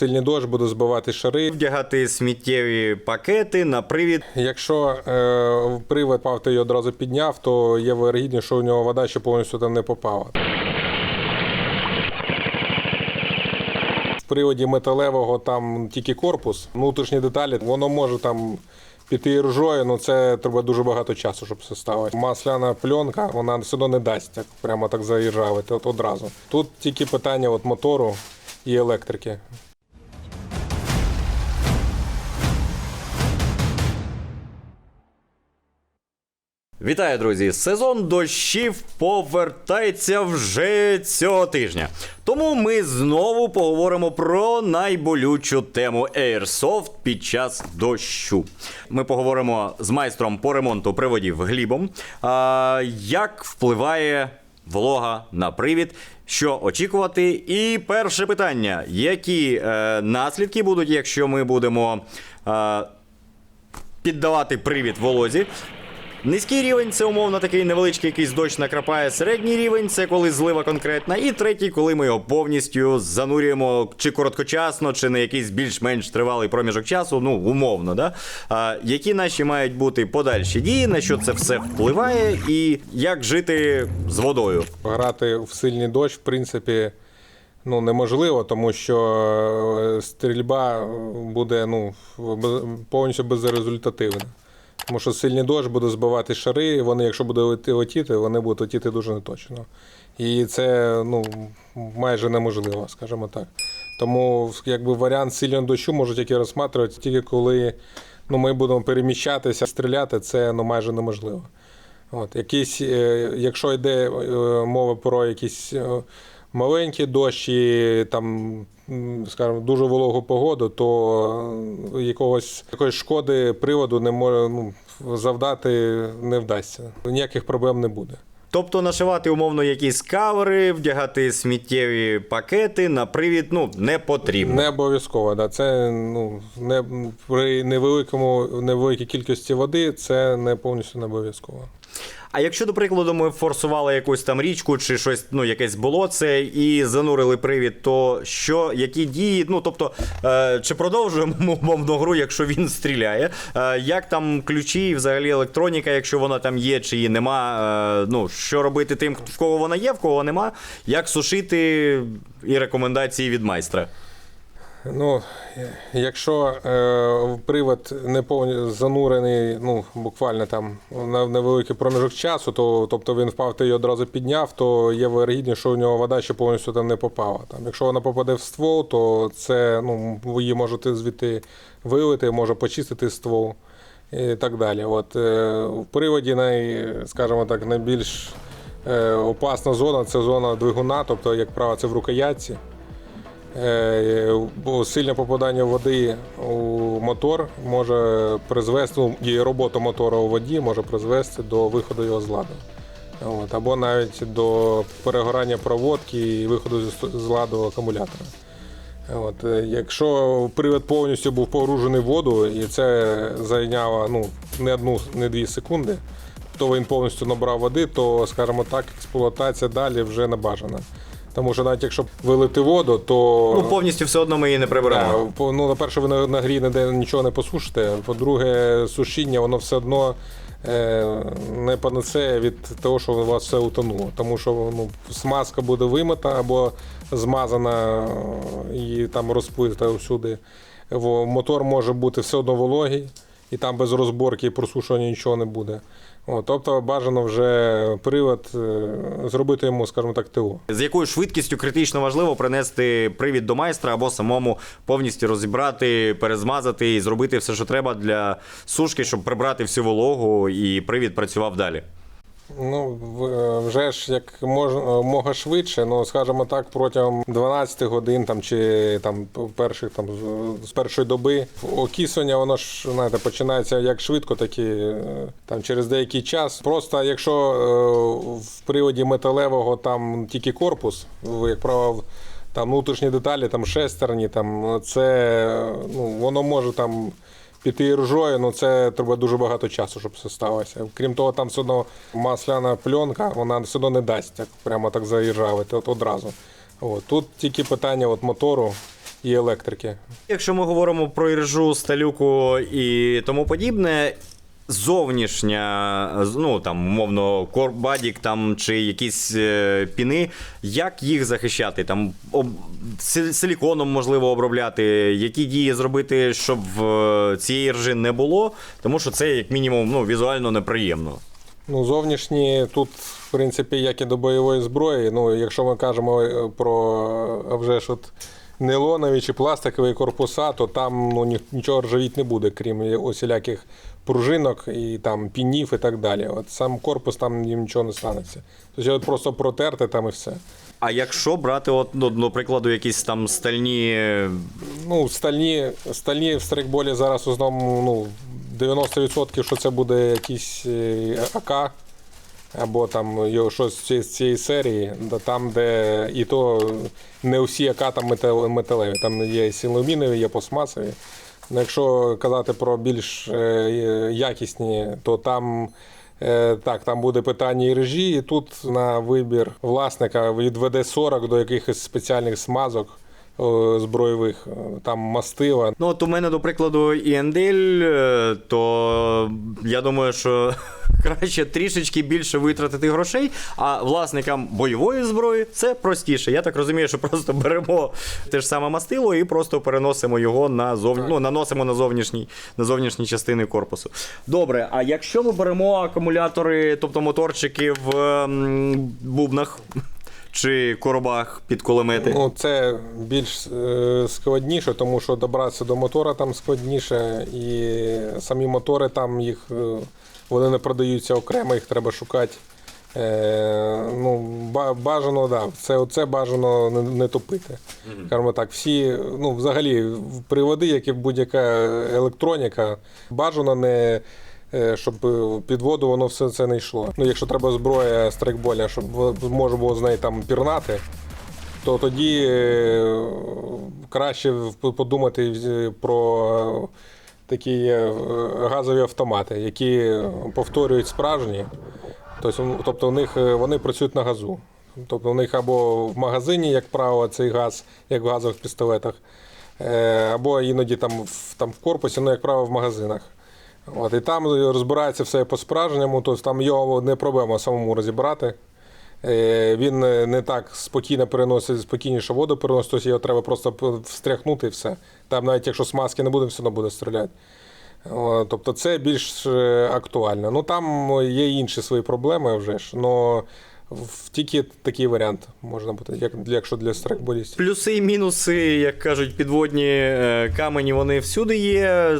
сильний дощ буде збивати шари. Вдягати сміттєві пакети на привід. Якщо е, привод пав, ти її одразу підняв, то є вирогідність, що у нього вода ще повністю там не попала. В приводі металевого там тільки корпус, внутрішні деталі, воно може там піти ржою, але це треба дуже багато часу, щоб це ставити. Масляна пленка, вона все одно не дасть так, прямо так заїжджавити от одразу. Тут тільки питання от мотору і електрики. Вітаю, друзі! Сезон дощів повертається вже цього тижня. Тому ми знову поговоримо про найболючу тему Airsoft під час дощу. Ми поговоримо з майстром по ремонту приводів Глібом. А, як впливає волога на привід? Що очікувати? І перше питання: які е, наслідки будуть, якщо ми будемо е, піддавати привід волозі? Низький рівень це умовно такий невеличкий якийсь дощ накрапає. Середній рівень це коли злива конкретна. І третій, коли ми його повністю занурюємо чи короткочасно, чи на якийсь більш-менш тривалий проміжок часу, ну умовно, да? А, які наші мають бути подальші дії, на що це все впливає, і як жити з водою. Грати в сильний дощ, в принципі, ну, неможливо, тому що е, стрільба буде ну, повністю безрезультативна. Тому що сильний дощ буде збивати шари, і вони, якщо буде лети- летіти, вони будуть летіти дуже неточно. І це ну, майже неможливо, скажімо так. Тому якби варіант сильного дощу можуть тільки розсматривати, тільки коли ну, ми будемо переміщатися, стріляти, це ну, майже неможливо. От, якісь, е, якщо йде е, мова про якісь е, маленькі дощі, там, скажімо, дуже вологу погоду, то е, якогось якоїсь шкоди приводу не може ну, завдати не вдасться. Ніяких проблем не буде. Тобто нашивати умовно якісь кавери, вдягати сміттєві пакети на привід ну, не потрібно. Не обов'язково, да. це ну, не, при невеликому, невеликій кількості води це не повністю не обов'язково. А якщо, до прикладу, ми форсували якусь там річку чи щось, ну, якесь болоце і занурили привід, то що, які дії? Ну, тобто, е, чи продовжуємо ми умовну гру, якщо він стріляє? Е, як там ключі і взагалі електроніка, якщо вона там є чи її нема? Е, ну, що робити тим, в кого вона є, в кого нема? Як сушити і рекомендації від майстра? Ну, якщо е, привод не повні занурений, ну буквально там на невеликий проміжок часу, то тобто він впав, ти її одразу підняв, то є вирогідність, що у нього вода ще повністю там не попала. Там, якщо вона попаде в ствол, то це ну її можете звідти вилити, може почистити ствол і так далі. От е, в приводі най, скажімо так, найбільш е, опасна зона це зона двигуна, тобто, як правило, це в рукоятці. Е, сильне попадання води у мотор може призвести, ну, і робота мотора у воді може призвести до виходу його з ладу. От, або навіть до перегорання проводки і виходу з- з ладу акумулятора. От, е, якщо привід повністю був погружений в воду, і це зайняло ну, не одну, не дві секунди, то він повністю набрав води, то, скажімо так, експлуатація далі вже не бажана. Тому що навіть якщо вилити воду, то Ну, повністю все одно ми її не приберемо. Да, по- ну, на-перше, ви на, на грі ніде нічого не посушите. По-друге, сушіння, воно все одно е, не панацеє від того, що у вас все утонуло. Тому що ну, смазка буде вимита або змазана е, і там розплита всюди. Во- Мотор може бути все одно вологий, і там без розборки і просушування нічого не буде. О, тобто бажано вже привод е, зробити йому, скажімо так, ТО. З якою швидкістю критично важливо принести привід до майстра або самому повністю розібрати, перезмазати і зробити все, що треба для сушки, щоб прибрати всю вологу і привід працював далі. Ну, е, вже ж як можна мога швидше, ну скажімо так, протягом 12 годин там чи там перших там з- першої доби окислення, воно ж знаєте, починається як швидко, так і е, там через деякий час. Просто якщо е, в приводі металевого там тільки корпус, як правило, там внутрішні деталі, там шестерні, там це ну воно може там піти ржою, ну це треба дуже багато часу, щоб все сталося. Крім того, там все одно масляна пленка, вона все одно не дасть так, прямо так заіржавити от одразу. От. Тут тільки питання от мотору і електрики. Якщо ми говоримо про іржу, сталюку і тому подібне. Зовнішня, ну там, умовно, корбадік там чи якісь е, піни, як їх захищати? Там об, силіконом можливо обробляти, які дії зробити, щоб е, цієї ржи не було, тому що це як мінімум ну, візуально неприємно. Ну, зовнішні тут, в принципі, як і до бойової зброї. Ну, якщо ми кажемо е, про а вже ж от нейлонові чи пластикові корпуса, то там ну, нічого ржавіть не буде, крім усіляких пружинок і там пінів і так далі. От сам корпус там їм нічого не станеться. Тобто от просто протерти там і все. А якщо брати, от, ну, до прикладу, якісь там стальні. Ну, стальні, стальні в стрейкболі зараз основному ну, 90% що це буде якийсь е, АК або там його щось з цієї- серії, там, де і то не всі АК там метал- металеві, там є і силомінові, є пластмасові. Ну, якщо казати про більш е, якісні, то там. Е, Так, там буде питання і режі, і тут на вибір власника від ВД-40 до якихось спеціальних смазок збройових, е, там мастила. Ну, от у мене, до прикладу, Іендель, е, то я думаю, що краще трішечки більше витратити грошей, а власникам бойової зброї це простіше. Я так розумію, що просто беремо те ж саме мастило і просто переносимо його на зов... ну, наносимо на зовнішній, на зовнішні частини корпусу. Добре, а якщо ми беремо акумулятори, тобто моторчики в бубнах чи коробах під кулемети. Ну, це більш е, складніше, тому що добратися до мотора там складніше, і самі мотори там їх е, вони не продаються окремо, їх треба шукати. Е, ну, бажано, да, це, оце бажано не, не топити. Скажімо так, всі, ну, взагалі, приводи, як і будь-яка електроніка, бажано не. Е, Щоб е, під воду воно все це не йшло. Ну, якщо треба зброя страйкболя, щоб можна було з неї там пірнати, то тоді е, краще подумати про такі газові автомати, які повторюють справжні. Тобто, тобто у них вони працюють на газу. Тобто у них або в магазині, як правило, цей газ, як в газових пістолетах, або іноді там в, там в корпусі, ну, як правило, в магазинах. От, і там розбирається все по-справжньому, тобто там його не проблема самому розібрати. Е, Він е, не так спокійно переносить, спокійніше воду переносить, тобто його треба просто встряхнути і все. Там навіть якщо смазки не буде, все одно буде стріляти. Тобто це більш е, актуально. Ну там є інші свої проблеми вже ж, але тільки такий варіант можна бути, як, якщо для страйкболістів. Плюси і мінуси, як кажуть, підводні е, камені, вони всюди є.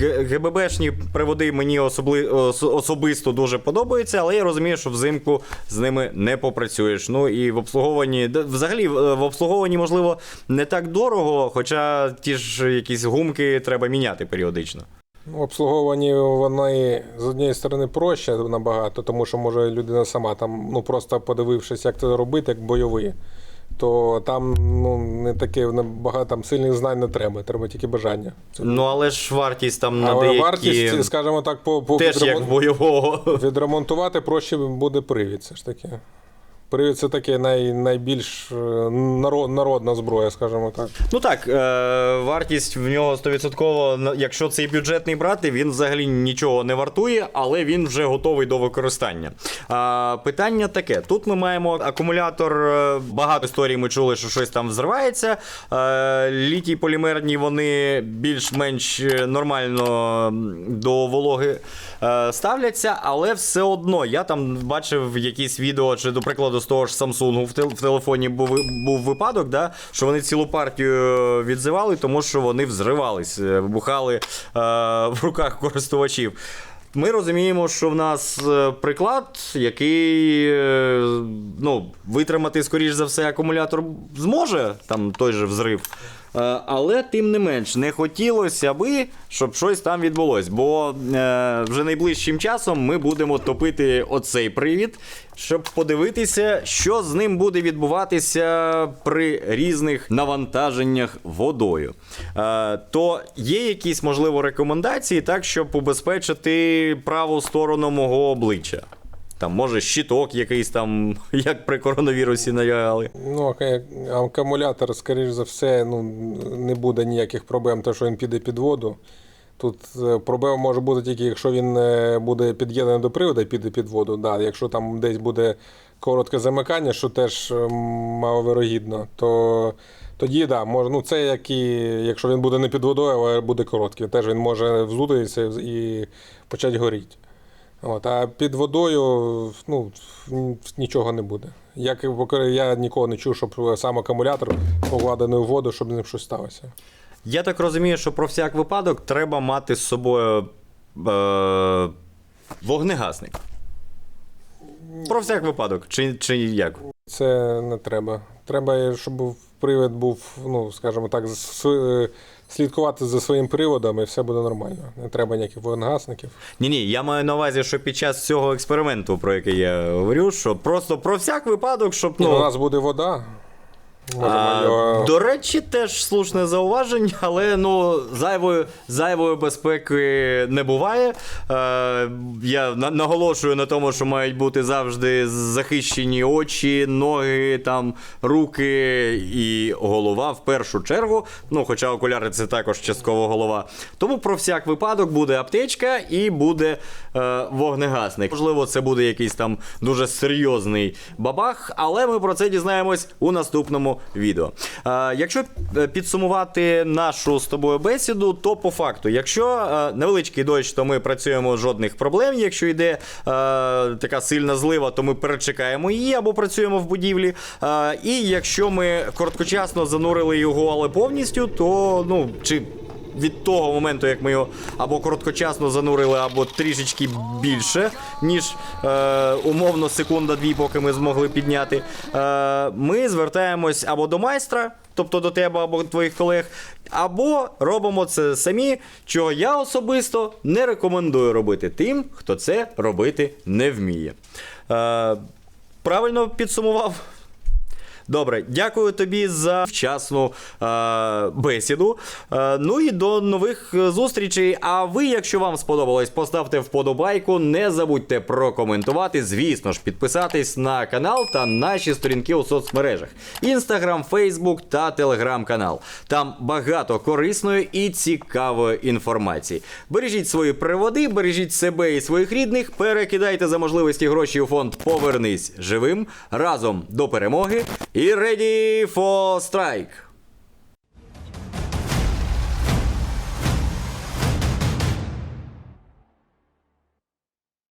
ГББшні приводи мені особли, особисто дуже подобаються, але я розумію, що взимку з ними не попрацюєш. Ну і в обслуговуванні, взагалі, в обслуговуванні, можливо, не так дорого, хоча ті ж якісь гумки треба міняти періодично. В обслуговуванні вони з однієї сторони проще набагато, тому що може людина сама там, ну просто подивившись, як це робити, як бойовий, то там ну, не таке багато там сильних знань не треба, треба тільки бажання. Це- Ну але ж вартість там на деякі... вартість, скажімо так, по, по Теж як бойового. відремонтувати проще буде привід. Це ж таке. Привід це таке най, найбільш е, народна зброя, скажімо так. Ну так, е, вартість в нього 100%, якщо цей бюджетний брати, він взагалі нічого не вартує, але він вже готовий до використання. Питання таке: тут ми маємо акумулятор, е, багато історій ми чули, що щось там взривається. Літій полімерні вони більш-менш нормально до вологи ставляться, але все одно я там бачив якісь відео, чи, до прикладу, з того ж Samsung в, тел- в телефоні був, був випадок, да, що вони цілу партію відзивали, тому що вони взривались, е, вибухали е, в руках користувачів. Ми розуміємо, що в нас е, приклад, який е, ну, витримати, скоріш за все, акумулятор зможе, там той же взрив. Е, Але тим не менш, не хотілося би, щоб щось там відбулось. Бо е, вже найближчим часом ми будемо топити оцей привід, щоб подивитися, що з ним буде відбуватися при різних навантаженнях водою. Е, то є якісь, можливо, рекомендації, так, щоб убезпечити праву сторону мого обличчя. Там, може, щиток якийсь там, як при коронавірусі навягали. Ну, акумулятор, скоріш за все, ну, не буде ніяких проблем, те, що він піде під воду. Тут е, проблема може бути тільки, якщо він е, буде під'єднаний до приводу і піде під воду. Да, якщо там десь буде коротке замикання, що теж е, маловирогідно, то тоді да, може, ну це як і якщо він буде не під водою, але буде короткий, теж він може взутися і почати горіти. От, а під водою ну, нічого не буде. Як я нікого не чув, щоб сам акумулятор покладений у воду, щоб з ним щось сталося. Я так розумію, що про всяк випадок треба мати з собою е, вогнегасник. Про всяк випадок, чи, чи як? Це не треба. Треба, щоб привід був, ну, скажімо так, слідкувати за своїм приводом і все буде нормально. Не треба ніяких вогнегасників. Ні, ні, я маю на увазі, що під час цього експерименту, про який я говорю, що просто про всяк випадок, щоб Ну, у ну. нас буде вода. А. До речі, теж слушне зауваження, але ну зайвої, зайвої безпеки не буває. Е, я на- наголошую на тому, що мають бути завжди захищені очі, ноги, там, руки і голова в першу чергу. Ну, хоча окуляри це також частково голова. Тому про всяк випадок буде аптечка і буде е, вогнегасник. Можливо, це буде якийсь там дуже серйозний бабах, але ми про це дізнаємось у наступному відео. Е, якщо е, підсумувати нашу з тобою бесіду, то по факту, якщо е, невеличкий дощ, то ми працюємо жодних проблем. Якщо йде е, така сильна злива, то ми перечекаємо її або працюємо в будівлі. І якщо ми короткочасно занурили його, але повністю, то ну чи від того моменту, як ми його або короткочасно занурили, або трішечки більше, ніж е, умовно секунда-дві, поки ми змогли підняти, е, ми звертаємось або до майстра, тобто до тебе або твоїх колег, або робимо це самі, чого я особисто не рекомендую робити тим, хто це робити не вміє. Е, правильно підсумував? Добре, дякую тобі за вчасну е, бесіду. Е, ну і до нових зустрічей. А ви, якщо вам сподобалось, поставте вподобайку. Не забудьте прокоментувати. Звісно ж, підписатись на канал та наші сторінки у соцмережах: Інстаграм, Фейсбук та Телеграм-канал. Там багато корисної і цікавої інформації. Бережіть свої приводи, бережіть себе і своїх рідних, перекидайте за можливості гроші у фонд Повернись живим разом до перемоги і ready for strike!